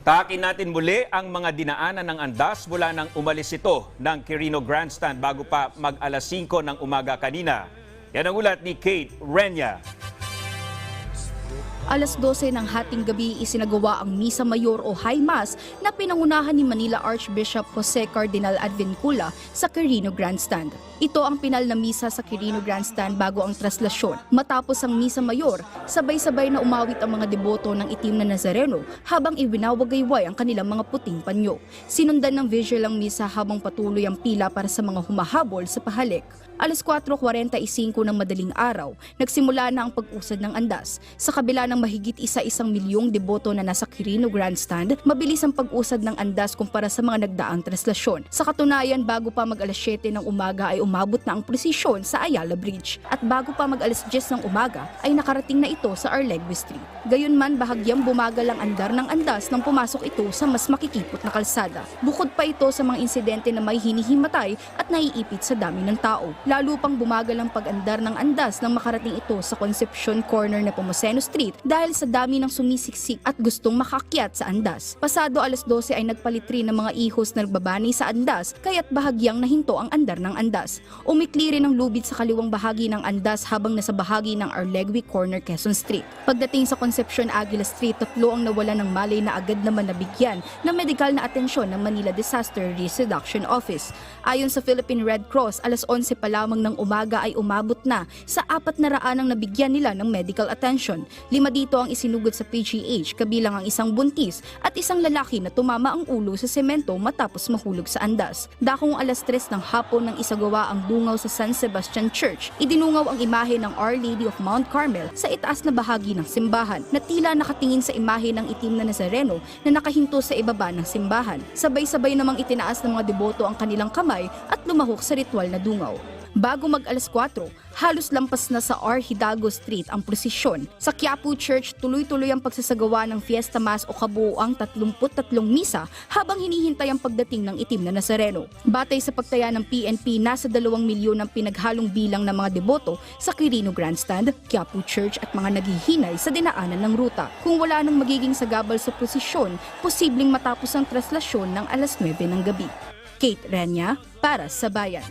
Takin natin muli ang mga dinaanan ng andas mula nang umalis ito ng Quirino Grandstand bago pa mag alas 5 ng umaga kanina. Yan ang ulat ni Kate Renya. Alas 12 ng hating gabi isinagawa ang Misa Mayor o High Mass na pinangunahan ni Manila Archbishop Jose Cardinal Advincula sa Quirino Grandstand. Ito ang pinal na misa sa Quirino Grandstand bago ang traslasyon. Matapos ang Misa Mayor, sabay-sabay na umawit ang mga deboto ng itim na Nazareno habang iwinawagayway ang kanilang mga puting panyo. Sinundan ng visual ang misa habang patuloy ang pila para sa mga humahabol sa pahalik. Alas 4.45 ng madaling araw, nagsimula na ang pag-usad ng andas. Sa kabila ng mahigit isa-isang milyong deboto na nasa Quirino Grandstand, mabilis ang pag-usad ng andas kumpara sa mga nagdaang traslasyon. Sa katunayan, bago pa mag alas 7 ng umaga ay umabot na ang prosesyon sa Ayala Bridge. At bago pa mag alas 10 ng umaga ay nakarating na ito sa Arlegui Street. Gayunman, bahagyang bumagal ang andar ng andas nang pumasok ito sa mas makikipot na kalsada. Bukod pa ito sa mga insidente na may hinihimatay at naiipit sa dami ng tao. Lalo pang bumagal ang pag-andar ng andas nang makarating ito sa Concepcion Corner na Pomoceno Street dahil sa dami ng sumisiksik at gustong makakyat sa andas. Pasado alas 12 ay nagpalit rin ng mga ihos na nagbabani sa andas kaya't bahagyang nahinto ang andar ng andas. Umikli rin ang lubid sa kaliwang bahagi ng andas habang nasa bahagi ng Arlegui Corner, Quezon Street. Pagdating sa Concepcion Aguila Street, tatlo ang nawala ng malay na agad naman nabigyan ng medikal na atensyon ng Manila Disaster Risk Reduction Office. Ayon sa Philippine Red Cross, alas 11 pa lamang ng umaga ay umabot na sa apat na raan ang nabigyan nila ng medical attention. Lima dito ang isinugod sa PGH, kabilang ang isang buntis at isang lalaki na tumama ang ulo sa semento matapos mahulog sa andas. Dakong alas 3 ng hapon nang isagawa ang dungaw sa San Sebastian Church, idinungaw ang imahe ng Our Lady of Mount Carmel sa itaas na bahagi ng simbahan na tila nakatingin sa imahe ng itim na Nazareno na nakahinto sa ibaba ng simbahan. Sabay-sabay namang itinaas ng mga deboto ang kanilang kamay at lumahok sa ritual na dungaw. Bago mag alas 4, halos lampas na sa R. Hidalgo Street ang prosesyon. Sa Quiapo Church, tuloy-tuloy ang pagsasagawa ng Fiesta Mass o kabuuang 33 misa habang hinihintay ang pagdating ng itim na Nazareno. Batay sa pagtaya ng PNP, nasa 2 milyon ang pinaghalong bilang ng mga deboto sa Quirino Grandstand, Quiapo Church at mga naghihinay sa dinaanan ng ruta. Kung wala nang magiging sagabal sa prosesyon, posibleng matapos ang traslasyon ng alas 9 ng gabi. Kate Renya, para sa Bayan.